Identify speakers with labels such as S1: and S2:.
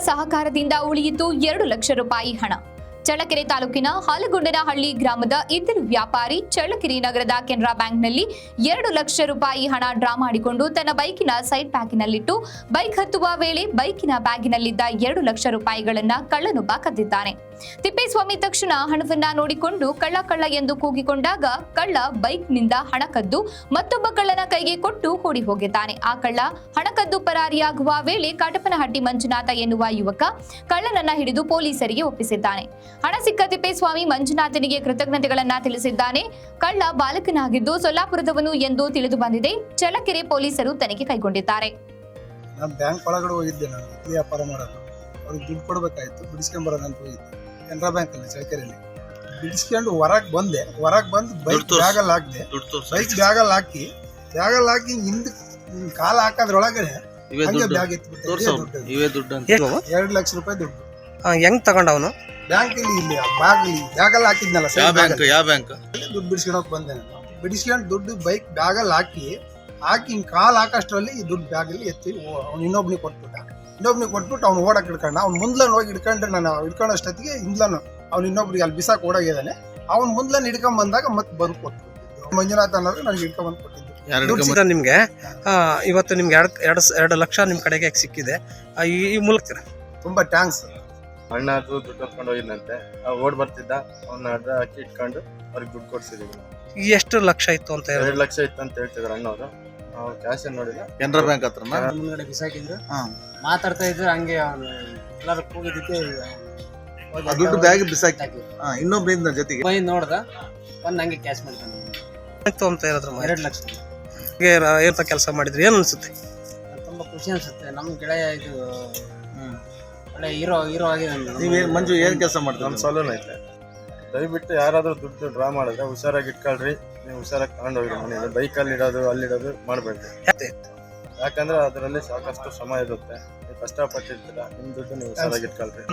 S1: ಸಹಕಾರದಿಂದ ಉಳಿಯಿತು ಎರಡು ಲಕ್ಷ ರೂಪಾಯಿ ಹಣ. ಚಳ್ಳಕೆರೆ ತಾಲೂಕಿನ ಹಾಲಗುಂಡನಹಳ್ಳಿ ಗ್ರಾಮದ ಇದ್ದರು ವ್ಯಾಪಾರಿ ಚಳ್ಳಕೆರೆ ನಗರದ ಕೆನರಾ ಬ್ಯಾಂಕ್ನಲ್ಲಿ ಎರಡು ಲಕ್ಷ ರೂಪಾಯಿ ಹಣ ಡ್ರಾ ಮಾಡಿಕೊಂಡು ತನ್ನ ಬೈಕಿನ ಸೈಡ್ ಪ್ಯಾಕಿನಲ್ಲಿಟ್ಟು, ಬೈಕ್ ಹತ್ತುವ ವೇಳೆ ಬೈಕಿನ ಬ್ಯಾಗಿನಲ್ಲಿದ್ದ ಎರಡು ಲಕ್ಷ ರೂಪಾಯಿಗಳನ್ನು ಕಳ್ಳನೊಬ್ಬ ಕದ್ದಿದ್ದಾನೆ. ತಿಪ್ಪೇಸ್ವಾಮಿ ತಕ್ಷಣ ಹಣವನ್ನ ನೋಡಿಕೊಂಡು ಕಳ್ಳ ಕಳ್ಳ ಎಂದು ಕೂಗಿಕೊಂಡಾಗ ಕಳ್ಳ ಬೈಕ್ನಿಂದ ಹಣ ಕದ್ದು ಮತ್ತೊಬ್ಬ ಕಳ್ಳನ ಕೈಗೆ ಕೊಟ್ಟು ಓಡಿ ಹೋಗಿದ್ದಾನೆ. ಆ ಕಳ್ಳ ಹಣ ಕದ್ದು ಪರಾರಿಯಾಗುವ ವೇಳೆ ಕಾಟಪನಹಟ್ಟಿ ಮಂಜುನಾಥ ಎನ್ನುವ ಯುವಕ ಕಳ್ಳನನ್ನ ಹಿಡಿದು ಪೊಲೀಸರಿಗೆ ಒಪ್ಪಿಸಿದ್ದಾನೆ. ಹಣ ಸಿಕ್ಕ ತಿಪ್ಪೇಸ್ವಾಮಿ ಮಂಜುನಾಥನಿಗೆ ಕೃತಜ್ಞತೆಗಳನ್ನ ತಿಳಿಸಿದ್ದಾನೆ. ಕಳ್ಳ ಬಾಲಕನಾಗಿದ್ದು ಸೊಲ್ಲಾಪುರದವನು ಎಂದು ತಿಳಿದು ಬಂದಿದೆ. ಚಳ್ಳಕೆರೆ ಪೊಲೀಸರು ತನಿಖೆ ಕೈಗೊಂಡಿದ್ದಾರೆ.
S2: ನಾನು ಬ್ಯಾಂಕ್ ಒಳಗಡೆ ಹೋಗಿದ್ದೆ ನಾನು. ವ್ಯಾಪಾರ ಮಾಡೋದು. ಅವ್ರಿಗೆ ದುಡ್ಡು ಕೊಡ್ಬೇಕಾಯ್ತು. ಬಿಡಿಸ್ಕೊಂಡ್ ಬರೋದಂತ ಹೋಗಿದ್ದೆ. ಕೆನರಾ ಬ್ಯಾಂಕ್ ಅಲ್ಲಿ ಚಳ್ಳಕೆರೆಯಲ್ಲಿ ಬಿಡಿಸ್ಕೊಂಡು ಹೊರಗೆ ಬಂದೆ. ಹೊರಗೆ ಬಂದು ಬೈಕ್ ಬ್ಯಾಗಲ್ಲಿ ಹಾಕಿದೆ. ಬೈಕ್ ಬ್ಯಾಗಲ್ಲಿ ಹಾಕಿ ಬ್ಯಾಗಲ್ಲಿ ಹಾಕಿ ಹಿಂದ್ ಕಾಲು ಹಾಕೋದ್ರೊಳಗಡೆ
S3: ಇವೇ
S2: ಹಂಗೆ
S3: ದುಡ್ಡು.
S2: ಬ್ಯಾಗ್ ಎತ್ಬಿಟ್ಟೆ.
S3: ಇವೇ ದುಡ್ಡು ಅಂತ.
S2: ಎರಡು ಲಕ್ಷ ರೂಪಾಯಿ ದುಡ್ಡು.
S4: ಹೆಂಗ್ ತಗೊಂಡವನು
S2: ಬ್ಯಾಂಕ್ ಇಲ್ಲಿ ಇಲ್ಲಿ ಬ್ಯಾಗ್ ಬ್ಯಾಗಲ್ಲಿ ಹಾಕಿದ್ನಲ್ಲ
S3: ಯಾವ ಬ್ಯಾಂಕ್ ಯಾವ ಬ್ಯಾಂಕ್?
S2: ದುಡ್ಡು ಬಿಡಿಸ್ಕೊಳಕ್ ಬಂದೆ ನಾನು. ಬಿಡಿಸ್ಕೊಂಡು ದುಡ್ಡು ಬೈಕ್ ಬ್ಯಾಗಲ್ಲಿ ಹಾಕಿ ಹಾಕಿ ಕಾಲು ಕಾಲ್ ಹಾಕಷ್ಟರಲ್ಲಿ ಈ ದುಡ್ಡು ಬ್ಯಾಗಲ್ಲಿ ಎತ್ತಿ ಅವ್ನು ಇನ್ನೊಬ್ನಿಗೆ ಕೊಟ್ಬಿಟ್ಟ. ಇನ್ನೊಬ್ನಿಗೆ ಕೊಟ್ಬಿಟ್ಟು ಅವ್ನು ಓಡಕ್ ಹಿಡ್ಕೊಂಡ ಅವ್ನು ಮುಂದ್ಲನ್ ಹೋಗಿ ಇಡ್ಕೊಂಡ್ರೆ ನಾನು ಹಿಡ್ಕೊಂಡಷ್ಟೊತ್ತಿಗೆ ಹಿಂದ್ಲನು. ಅವ್ನು ಇನ್ನೊಬ್ರಿಗೆ ಅಲ್ಲಿ ಬಿಸಾಕ್ ಓಡಾಗಿದ್ದಾನೆ. ಅವ್ನು ಮುಂದ್ಲನ್ ಹಿಡ್ಕೊಂಡ್ ಬಂದಾಗ ಮತ್ತೆ ಬಂದು ಕೊಟ್ಬಿಟ್ಟು ಮಂಜುನಾಥ್ ಅನ್ನೋದು ನನಗೆ ಇಡ್ಕೊಂಡ್ ಬಂದು ಕೊಟ್ಟಿದ್ದು.
S4: ಸಿಗ್ತದೆ ನಿಮ್ಗೆ? ಆ, ಇವತ್ತು ನಿಮ್ಗೆ ಎರಡು ಎರಡು ಎರಡು ಲಕ್ಷ ನಿಮ್ಮ ಕಡೆಗೆ ಸಿಕ್ಕಿದೆ. ಈ ಮೂಲಕ
S2: ತುಂಬಾ ಟ್ಯಾಂಕ್ಸ್
S5: ಅಣ್ಣ ಅದು ದುಡ್ಡು ಹೊತ್ಕೊಂಡು ಹೋಗಿದ್ದಂತೆ ಓಡ್ ಬರ್ತಿದ್ದ. ಅವ್ನ ಅಡ್ಡ ಹಾಕಿ ಇಟ್ಕೊಂಡು ಅವ್ರಿಗೆ ದುಡ್ಡು ಕೊಡ್ಸಿದೀವಿ.
S4: ಎಷ್ಟು ಲಕ್ಷ ಇತ್ತು ಅಂತ ಹೇಳಿ
S5: ಎರಡು ಲಕ್ಷ ಇತ್ತು ಅಂತ ಹೇಳ್ತಿದ್ರು ಅಣ್ಣವ್ರು. ಕ್ಯಾಶ್ ಏನ್ ನೋಡಿಲ್ಲ
S3: ಕೆನರಾ ಬ್ಯಾಂಕ್ ಹತ್ರ
S6: ಮುಂದ್ಗಡೆ ಬಿಸಾಕಿದ್ರು.
S3: ಹಾ.
S6: ಮಾತಾಡ್ತಾ ಇದ್ರು ಹಂಗೆ ಅವನು ಎಲ್ಲರೂ ಕೂಗಿದ್ದಕ್ಕೆ ಹೋಗಿ
S3: ಆ ದುಡ್ಡು ಬ್ಯಾಗ್ ಬಿಸಾಕಿ. ಇನ್ನೊಬ್ರಿಂದ ಜೊತೆಗೆ.
S6: ಮೈ ನೋಡ್ದ ಬಂದು ಹಂಗೆ ಕ್ಯಾಶ್ ಮಾಡ್ಕೊಂಡು
S4: ತೊಗೊಂತ ಅಂತ ಹೇಳಿದ್ರ
S6: ಎರಡು ಲಕ್ಷ.
S4: ಏರ್ತ ಕೆಲಸ ಮಾಡಿದ್ರು? ಏನು ಅನ್ಸುತ್ತೆ?
S6: ತುಂಬಾ ಖುಷಿ ಅನ್ಸುತ್ತೆ. ನಮ್ಮ ಗೆಳೆಯ ಇದು ಒಳ್ಳೆ ಹೀರೋ ಹೀರೋ ಆಗಿದೆ
S3: ನೀವೇನ್ ಮಂಜು ಏನ್ ಕೆಲಸ ಮಾಡ್ತಾರೆ
S5: ನಮ್ಮ ಸಲೂನ್ ಐತೆ. ದಯವಿಟ್ಟು ಯಾರಾದರೂ ದುಡ್ಡು ಡ್ರಾ ಮಾಡಿದ್ರೆ ಹುಷಾರಾಗಿ ಇಟ್ಕೊಳ್ರಿ ನೀವು ಹುಷಾರಾಗಿ ತಗೊಂಡೋಗಿ ಮನೆಯಲ್ಲಿ ಬೈಕಲ್ಲಿ ಇಡೋದು ಅಲ್ಲಿಡೋದು ಮಾಡಬೇಡ್ರಿ
S4: ಯಾಕೆ?
S5: ಯಾಕಂದ್ರೆ ಅದರಲ್ಲಿ ಸಾಕಷ್ಟು ಶ್ರಮ ಇರುತ್ತೆ ನೀವು ಕಷ್ಟಪಟ್ಟಿರ್ತೀರ, ನಿಮ್ಮ ದುಡ್ಡು ನೀವು ಹುಷಾರಾಗಿ ಇಟ್ಕೊಳ್ರಿ.